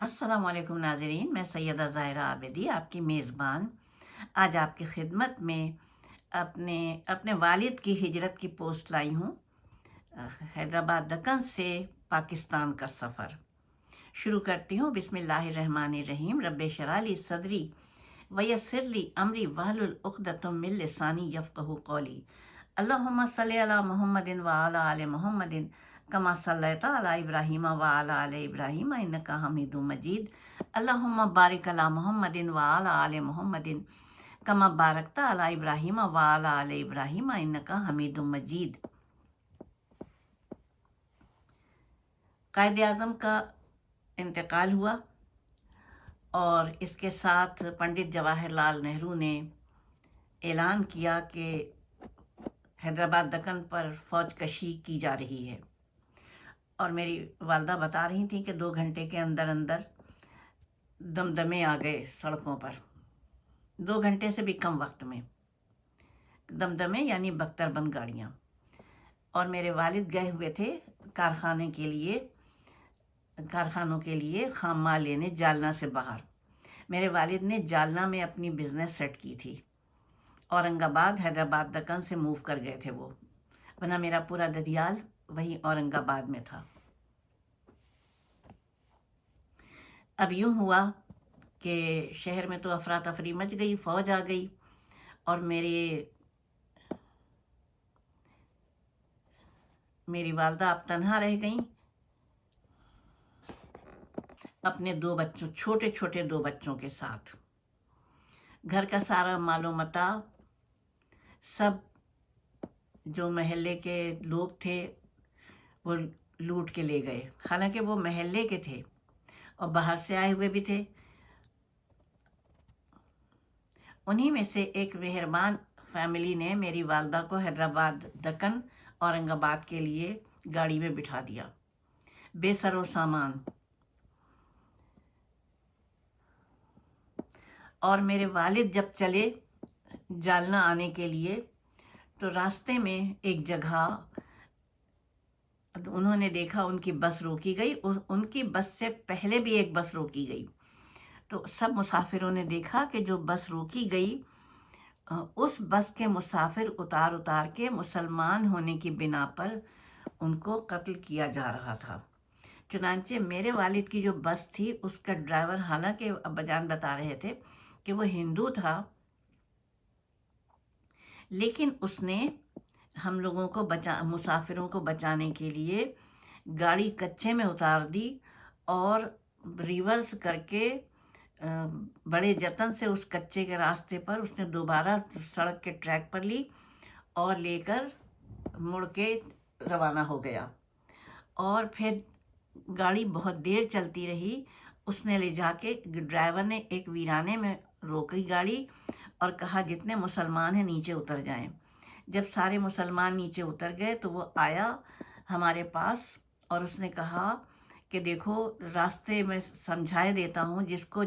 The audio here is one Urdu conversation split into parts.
السلام علیکم ناظرین، میں سیدہ ظاہرہ عابدی آپ کی میزبان۔ آج آپ کی خدمت میں اپنے اپنے والد کی ہجرت کی پوسٹ لائی ہوں۔ حیدرآباد دکن سے پاکستان کا سفر۔ شروع کرتی ہوں۔ بسم اللہ الرحمن الرحیم۔ رب شرالی صدری ویسرلی امری وحل العقدۃ من لسانی یفقہ قولی۔ اللہم صلی علی محمد و علی آل محمد کما صلی علی ابراہیم و علی آل ابراہیم، انکا حمید مجید. اللہم بارک علی محمد و علی محمد، کما بارکتا علی ابراہیم و علی آل ابراہیم، انکا حمید مجید. قائد اعظم کا انتقال ہوا اور اس کے ساتھ پنڈت جواہر لال نہرو نے اعلان کیا کہ حیدرآباد دکن پر فوج کشی کی جا رہی ہے۔ اور میری والدہ بتا رہی تھیں کہ دو گھنٹے کے اندر اندر دمدمے آ گئے سڑکوں پر۔ دو گھنٹے سے بھی کم وقت میں۔ دمدمے یعنی بختر بند گاڑیاں۔ اور میرے والد گئے ہوئے تھے کارخانے کے لیے، کارخانوں کے لیے خام مال لینے جالنا سے باہر۔ میرے والد نے جالنا میں اپنی بزنس سیٹ کی تھی۔ اورنگ آباد، حیدرآباد دکن سے موو کر گئے تھے وہ۔ ورنہ میرا پورا ددیال وہی اورنگ آباد میں تھا۔ اب یوں ہوا کہ شہر میں تو افراتفری مچ گئی فوج آ گئی اور میرے میری والدہ اب تنہا رہ گئیں۔ اپنے دو بچوں، چھوٹے چھوٹے دو بچوں کے ساتھ۔ گھر کا سارا مال و متا، سب جو محلے کے لوگ تھے، وہ لوٹ کے لے گئے۔ حالانکہ وہ محلے کے تھے۔ اور باہر سے آئے ہوئے بھی تھے۔ انہی میں سے ایک مہربان فیملی نے میری والدہ کو حیدرآباد دکن اورنگ آباد کے لیے گاڑی میں بٹھا دیا۔ بے سر و سامان۔ اور میرے والد جب چلے جالنا آنے کے لیے تو راستے میں ایک جگہ انہوں نے دیکھا ان کی بس روکی گئی ان کی بس سے پہلے بھی ایک بس روکی گئی۔ تو سب مسافروں نے دیکھا کہ جو بس روکی گئی اس بس کے مسافر اتار اتار کے مسلمان ہونے کی بنا پر ان کو قتل کیا جا رہا تھا۔ چنانچہ میرے والد کی جو بس تھی، اس کا ڈرائیور حالانکہ ابا جان بتا رہے تھے کہ وہ ہندو تھا، لیکن اس نے ہم لوگوں کو بچا، مسافروں کو بچانے کے لیے گاڑی کچے میں اتار دی اور ریورس کر کے بڑے جتن سے اس کچے کے راستے پر اس نے دوبارہ سڑک کے ٹریک پر لی اور لے کر مڑ کے روانہ ہو گیا۔ اور پھر گاڑی بہت دیر چلتی رہی۔ اس نے لے جا کے ڈرائیور نے ایک ویرانے میں روکی گاڑی اور کہا، جتنے مسلمان ہیں، نیچے اتر جائیں۔ جب سارے مسلمان نیچے اتر گئے تو وہ آیا ہمارے پاس اور اس نے کہا کہ دیکھو، راستے میں سمجھائے دیتا ہوں، جس کو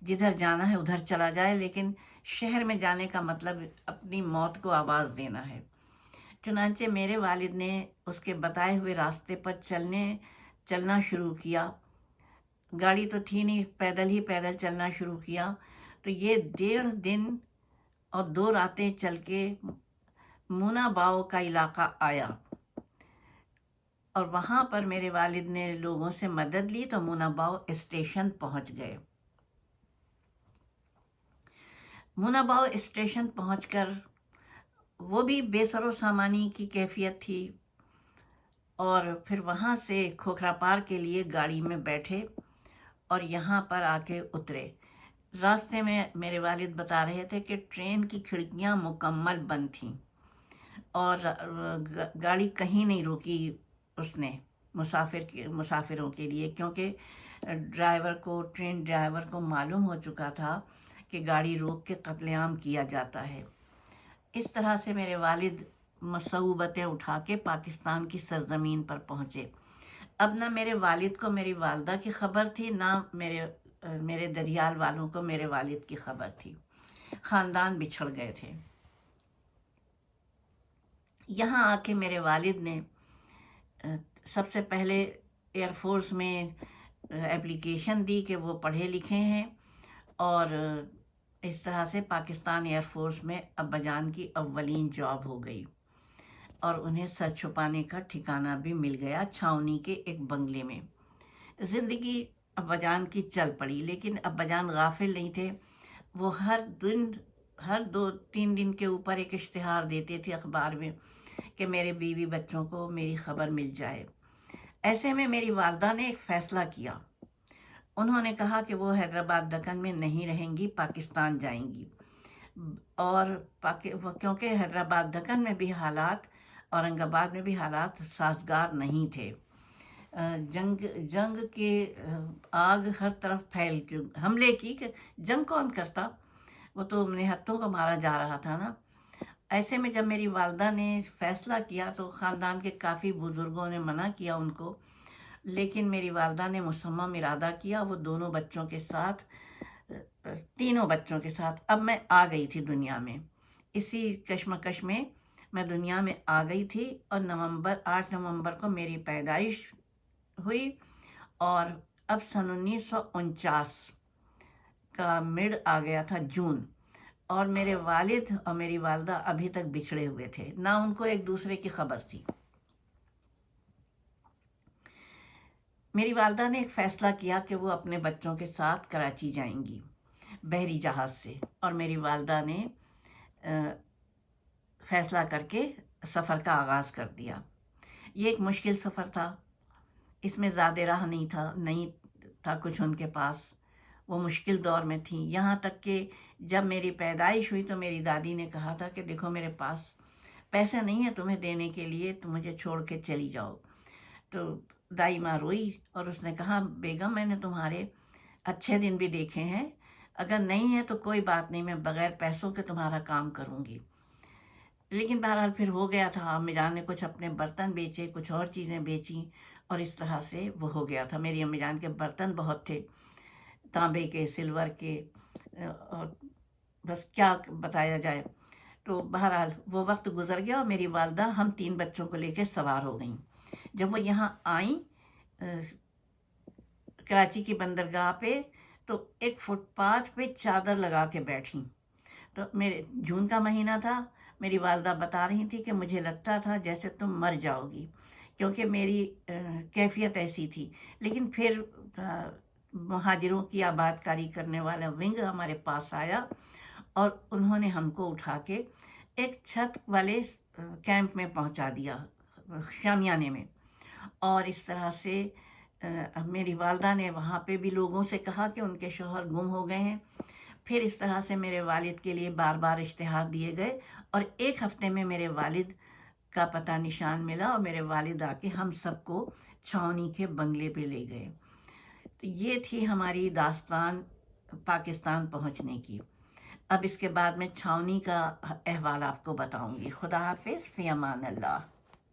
جدھر جانا ہے ادھر چلا جائے، لیکن شہر میں جانے کا مطلب اپنی موت کو آواز دینا ہے۔ چنانچہ میرے والد نے اس کے بتائے ہوئے راستے پر چلنے، چلنا شروع کیا۔ گاڑی تو تھی نہیں، پیدل ہی پیدل چلنا شروع کیا۔ تو یہ ڈیڑھ دن اور دو راتیں چل کے مونا باؤ کا علاقہ آیا۔ اور وہاں پر میرے والد نے لوگوں سے مدد لی تو مونا باؤ اسٹیشن پہنچ گئے۔ مونا باؤ اسٹیشن پہنچ کر وہ بھی بے سر و سامانی کی کیفیت تھی اور پھر وہاں سے کھوکھرا پار کے لیے گاڑی میں بیٹھے اور یہاں پر آ کے اترے۔ راستے میں میرے والد بتا رہے تھے کہ ٹرین کی کھڑکیاں مکمل بند تھیں۔ اور گاڑی کہیں نہیں روکی اس نے مسافر مسافروں کے لیے کیونکہ ڈرائیور کو، ٹرین ڈرائیور کو معلوم ہو چکا تھا کہ گاڑی روک کے قتل عام کیا جاتا ہے۔ اس طرح سے میرے والد مصوبتیں اٹھا کے پاکستان کی سرزمین پر پہنچے۔ اب نہ میرے والد کو میری والدہ کی خبر تھی، نہ میرے میرے دریال والوں کو میرے والد کی خبر تھی۔ خاندان بچھڑ گئے تھے۔ یہاں آ کے میرے والد نے سب سے پہلے ایئر فورس میں اپلیکیشن دی کہ وہ پڑھے لکھے ہیں اور اس طرح سے پاکستان ایئر فورس میں ابا جان کی اولین جاب ہو گئی اور انہیں سر چھپانے کا ٹھکانہ بھی مل گیا چھاونی کے ایک بنگلے میں۔ زندگی ابا جان کی چل پڑی، لیکن ابا جان غافل نہیں تھے۔ وہ ہر دن، ہر دو تین دن کے اوپر ایک اشتہار دیتے تھے اخبار میں۔ کہ میرے بیوی بچوں کو میری خبر مل جائے۔ ایسے میں میری والدہ نے ایک فیصلہ کیا۔ انہوں نے کہا کہ وہ حیدرآباد دکن میں نہیں رہیں گی، پاکستان جائیں گی۔ اور کیونکہ حیدرآباد دکن میں بھی حالات، اورنگ آباد میں بھی حالات سازگار نہیں تھے۔ جنگ جنگ کے آگ ہر طرف پھیل حملے کی کہ جنگ کون کرتا؟ وہ تو اپنے ہتھوں کو مارا جا رہا تھا نا۔ ایسے میں جب میری والدہ نے فیصلہ کیا تو خاندان کے کافی بزرگوں نے منع کیا ان کو، لیکن میری والدہ نے مسمم ارادہ کیا، وہ دونوں بچوں کے ساتھ، تینوں بچوں کے ساتھ۔ اب میں آ گئی تھی دنیا میں۔ اسی کشمکش میں میں دنیا میں آ گئی تھی اور نومبر، آٹھ نومبر کو میری پیدائش ہوئی اور اب سن انیس سو انچاس کا مڈ آ گیا تھا جون۔ اور میرے والد اور میری والدہ ابھی تک بچھڑے ہوئے تھے، نہ ان کو ایک دوسرے کی خبر تھی۔ میری والدہ نے ایک فیصلہ کیا کہ وہ اپنے بچوں کے ساتھ کراچی جائیں گی، بحری جہاز سے۔ اور میری والدہ نے فیصلہ کر کے سفر کا آغاز کر دیا۔ یہ ایک مشکل سفر تھا۔ اس میں زیادہ راہ نہیں تھا نہیں تھا کچھ ان کے پاس۔ وہ مشکل دور میں تھیں۔ یہاں تک کہ جب میری پیدائش ہوئی تو میری دادی نے کہا تھا کہ دیکھو میرے پاس پیسے نہیں ہیں تمہیں دینے کے لیے تو مجھے چھوڑ کے چلی جاؤ۔ تو دائی ماں روئی اور اس نے کہا، بیگم، میں نے تمہارے اچھے دن بھی دیکھے ہیں۔ اگر نہیں ہے تو کوئی بات نہیں، میں بغیر پیسوں کے تمہارا کام کروں گی۔ لیکن بہرحال پھر ہو گیا تھا۔ امی جان نے کچھ اپنے برتن بیچے، کچھ اور چیزیں بیچیں اور اس طرح سے وہ ہو گیا تھا۔ میری امی جان کے برتن بہت تھے۔ تانبے کے، سلور کے اور بس کیا بتایا جائے۔ تو بہرحال وہ وقت گزر گیا اور میری والدہ ہم تین بچوں کو لے کے سوار ہو گئیں۔ جب وہ یہاں آئیں کراچی کی بندرگاہ پہ، تو ایک فٹ پاتھ پہ چادر لگا کے بیٹھیں۔ تو میرے، جون کا مہینہ تھا، میری والدہ بتا رہی تھی کہ مجھے لگتا تھا جیسے تم مر جاؤ گی، کیونکہ میری کیفیت ایسی تھی۔ لیکن پھر مہاجروں کی آباد کاری کرنے والا ونگ ہمارے پاس آیا اور انہوں نے ہم کو اٹھا کے ایک چھت والے کیمپ میں پہنچا دیا شامیانے میں۔ اور اس طرح سے میری والدہ نے وہاں پہ بھی لوگوں سے کہا کہ ان کے شوہر گم ہو گئے ہیں۔ پھر اس طرح سے میرے والد کے لیے بار بار اشتہار دیے گئے اور ایک ہفتے میں میرے والد کا پتہ نشان ملا اور میرے والد آ کے ہم سب کو چھاونی کے بنگلے پہ لے گئے۔ یہ تھی ہماری داستان پاکستان پہنچنے کی۔ اب اس کے بعد میں چھاونی کا احوال آپ کو بتاؤں گی۔ خدا حافظ، فی امان اللہ۔